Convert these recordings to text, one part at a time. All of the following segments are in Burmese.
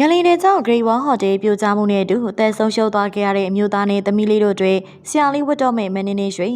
ငလင်တဲ့ကြောင့် Great Wall Hotel ပြိုကျမှုနဲ့အတူအသက်ဆုံးရှုံးသွားခဲ့ရတဲ့အမျိုးသားနဲ့သမီးလေးတို့တွေဆရာလေးဝတ်တော်မဲ့မင်းနေရွှေ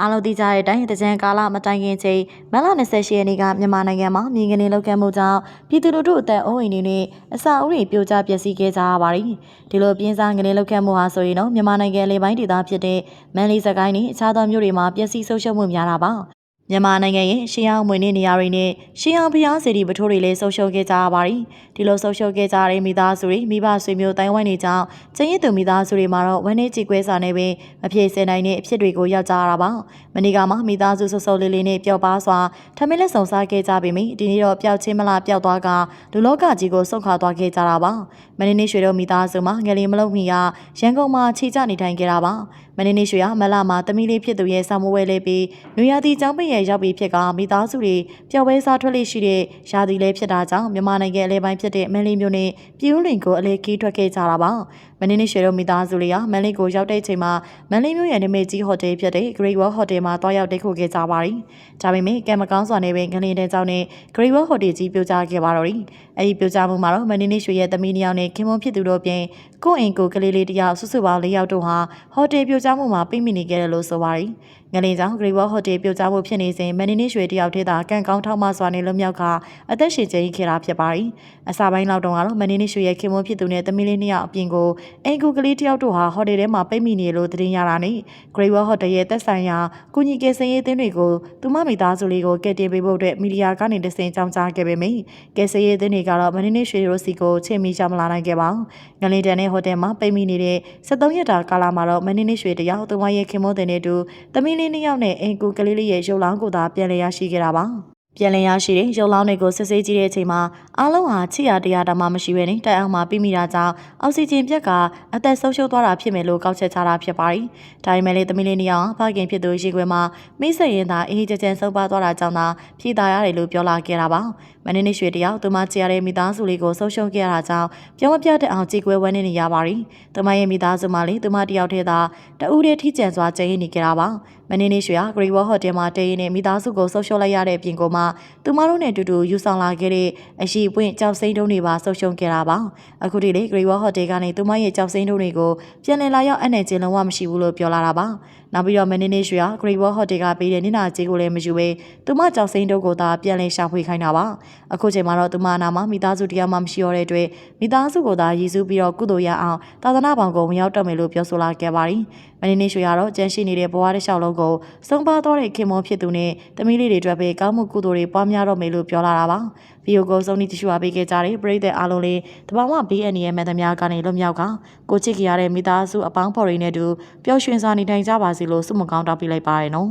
အားလုံးသိကြတဲ့အတိုင်းတကြံကာလမတိုင်ခင်ချိန်မလ28ရက်နေ့ကမြန်မာနိုင်ငံမှာမြေငလင်လောက်ခဲ့မှုကြောင့်ပြည်သူတို့အသက်အိုးအိမ်တွေနဲ့အစာအုပ်တွေပြိုကျပျက်စီးခဲ့ကြရပါတယ်ဒီလိုပြင်းစားငလင်လောက်ခဲ့မှုဟာဆိုရင်တော့မြန်မာနိုင်ငံလေပိုင်းဒေသဖြစ်တဲ့မန်လေးစကိုင်းနဲ့အခြားသောမြို့တွေမှာပျက်စီးဆုံးရှုံးမှုများတာပါ မြန်မာနိုင်ငံရဲ့ရှေးဟောင်းမွေနေနေရာတွေနဲ့ရှေးဟောင်းဖျားစီတီပထိုးတွေလည်းဆုံးရှုံးခဲ့ကြရပါတယ်။ဒီလိုဆုံးရှုံးခဲ့ကြတဲ့မိသားစုတွေမိဘဆွေမျိုးတိုင်းဝိုင်းတွေကြောင့်ကျင်းရစ်သူမိသားစုတွေမှာတော့ဝမ်းနေကြည်ကွဲစာနဲ့ပဲမပြေစင်နိုင်တဲ့အဖြစ်တွေကိုရောက်ကြရတာပါ။မနေ့ကမှမိသားစုဆုပ်ဆုပ်လေးလေးနဲ့ပျော်ပါစွာထမင်းလက်ဆောင်စားခဲ့ကြပေမယ့်ဒီနေ့တော့ပျောက်ချင်းမလားပျောက်သွားကလူလောကကြီးကိုဆုတ်ခွာသွားခဲ့ကြတာပါ။မနေ့နေ့ရွှေတို့မိသားစုမှာငလင်မလုံးမီကရန်ကုန်မှာခြေကျနေထိုင်ခဲ့တာပါ။ မနေ့နေ့ရွှေကမလမှာတမီးလေးဖြစ်သူရဲ့ဆောင်းမဝဲလေးပြီးနွေရာသီကျောင်းပင်ရဲ့ရောက်ပြီးဖြစ်ကမိသားစုတွေပျော်ပွဲစားထွက်လေးရှိတဲ့ရာသီလေးဖြစ်တာကြောင့်မြန်မာနိုင်ငံအလဲပိုင်းဖြစ်တဲ့မန်လေးမျိုးနဲ့ပြည်ဦးလင်ကိုအလဲကီးထွက်ခဲ့ကြတာပါမနေ့နေ့ရွှေတို့မိသားစုလေးကမန်လေးကိုရောက်တဲ့ချိန်မှာမန်လေးမျိုးရဲ့နေမေကြီးဟိုတယ်ဖြစ်တဲ့ Great Wall Hotel မှာတွားရောက်တိတ်ခုခဲ့ကြပါရီဒါပေမဲ့ကံမကောင်းစွာနဲ့ပဲငလင်တဲ့ကြောင့်နဲ့ Great Wall Hotel ကြီးပြိုကျခဲ့ပါတော့တယ်အဲဒီပြိုကျမှုမှာတော့မနေ့နေ့ရွှေရဲ့သမီးနှစ်ယောက်နဲ့ခင်မွန်ဖြစ်သူတို့ပြင်ကိုအိမ်ကိုကလေးလေးတယောက်စုစုပေါင်း၄ယောက်တို့ဟာဟိုတယ်ပြိုကျမှုမှာပြိမိနေခဲ့တယ်လို့ဆိုပါရီငလင်ကြောင့် Great Wall Hotel ပြိုကျမှုဖြစ်နေစဉ်မနေ့နေ့ရွှေတယောက်ထဲသာကံကောင်းထောက်မစွာနဲ့လွတ်မြောက်ကအသက်ရှင်ကျင်းခဲ့တာဖြစ်ပါရီအစာပိုင်းလောက်တုန်းကတော့မနေ့နေ့ရွှေရဲ့ခင်မွန်ဖြစ်သူနဲ့သမီးလေးနှစ်ယောက်အပြင်ကိုအိမ်ကိုကလေးတယောက်တို့ဟာဟိုတယ်ထဲမှာပိတ်မိနေလို့သတင်းရတာနဲ့ Great Wall Hotel ရဲ့သက်ဆိုင်ရာကုညီကေစင်ရေးအသင်းတွေကိုသူမမိသားစုလေးကိုကယ်တင်ပေးဖို့အတွက်မီဒီယာကနေတစင်ကြောင်းကြားခဲ့ပေမယ့်ကယ်ဆယ်ရေးအသင်းတွေကတော့မနေ့နေ့ရွှေရိုစီကိုချိန်မီရောက်မလာနိုင်ခဲ့ပါဘူး။ငလင်တန်တဲ့ဟိုတယ်မှာပိတ်မိနေတဲ့73ရက်တာကာလမှာတော့မနေ့နေ့ရွှေတယောက်သူမရဲ့ခင်မိုးတင်တဲ့တူသမီးလေးနှစ်ယောက်နဲ့အင်ကူကလေးလေးရဲ့ရုပ်လောင်းကိုသာပြန်လည်ရရှိခဲ့တာပါ။ ပြန်လည်ရရှိတဲ့ရုပ်လောင်းတွေကိုစစ်ဆေးကြည့်တဲ့အချိန်မှာအားလုံးဟာချစ်ရတရားတာမှမရှိဘဲနဲ့တိုက်အောင်မှာပြီးမိတာကြောင့်အောက်ဆီဂျင်ပြတ်ကအသက်ဆုံးရှုံးသွားတာဖြစ်မယ်လို့ကောက်ချက်ချတာဖြစ်ပါတယ်။ဒါပေမဲ့လည်းသမီးလေးနှစ်ယောက်ဖခင်ဖြစ်သူရေခွေမှာမိတ်ဆက်ရင်သာအေးကြကြဆုံးပါသွားတာကြောင့်သာဖြည်သာရတယ်လို့ပြောလာခဲ့တာပါ။မနေ့နေ့ရွှေတယောက်သူမချစ်ရတဲ့မိသားစုလေးကိုဆုံးရှုံးခဲ့ရတာကြောင့်ပြောမပြတဲ့အောင်ကြေကွဲဝမ်းနေနေရပါတယ်။သူမရဲ့မိသားစုမှာလေသူမတယောက်တည်းသာတဦးတည်းထိကျန်စွာကျင်းနေကြတာပါ။မနေ့နေ့ရွှေက Great Wall Hotel မှာတည်ရင်မိသားစုကိုဆုံးရှုံးလိုက်ရတဲ့ပြင်ကိုမှသူမတို့နဲ့အတူတူယူဆောင်လာခဲ့တဲ့အရှိပွင့်ကြောက်စိမ့်တုံးတွေပါဆုံးရှုံးခဲ့တာပါအခုဒီလေ Great Wall Hotel ကနေသူမရဲ့ကြောက်စိမ့်တုံးတွေကိုပြန်လည်လာရောက်အနှံ့ကျင်းလုံးဝမရှိဘူးလို့ပြောလာတာပါ နောက်ပြီးတော့မင်းနေရွှေက Great Wall Hotel ကပေးတဲ့နင်နာကြီးကိုလည်းမယူဘဲသူမကြောက်စိမ့်တုံးကိုသာပြန်လည်ရှာဖွေခိုင်းတာပါအခုချိန်မှာတော့သူမအနာမှာမိသားစုတရားမှမရှိတော့တဲ့အတွက်မိသားစုကိုသာရည်စူးပြီးတော့ကုသိုလ်ရအောင်သာသနာ့ဘောင်ကိုဝင်ရောက်တော့မယ်လို့ပြောဆိုလာခဲ့ပါတယ်မင်းနေရွှေကတော့ကြန့်ရှိနေတဲ့ဘဝတစ်လျှောက်လုံးကိုဆုံးပါသွားတဲ့ခင်မွန်ဖြစ်သူနဲ့သမီးလေးတွေအတွက်ပဲကောင်းမှုကုသိုလ်တွေပွားများတော့မယ်လို့ပြောလာတာပါဗီဒီယိုကိုစုံနီတ िश ူအားပေးခဲ့ကြတဲ့ပရိသတ်အားလုံးလေးတဘာဝ BN ရဲ့မန်သမားကနေလွတ်မြောက်ကကိုချစ်ကြရတဲ့မိသားစုအပေါင်းဖော်ရင်းနဲ့တူပျော်ရွှင်စွာနေထိုင်ကြပါစေလို့ဆုမကောင်းတောင်းပေးလိုက်ပါရနော်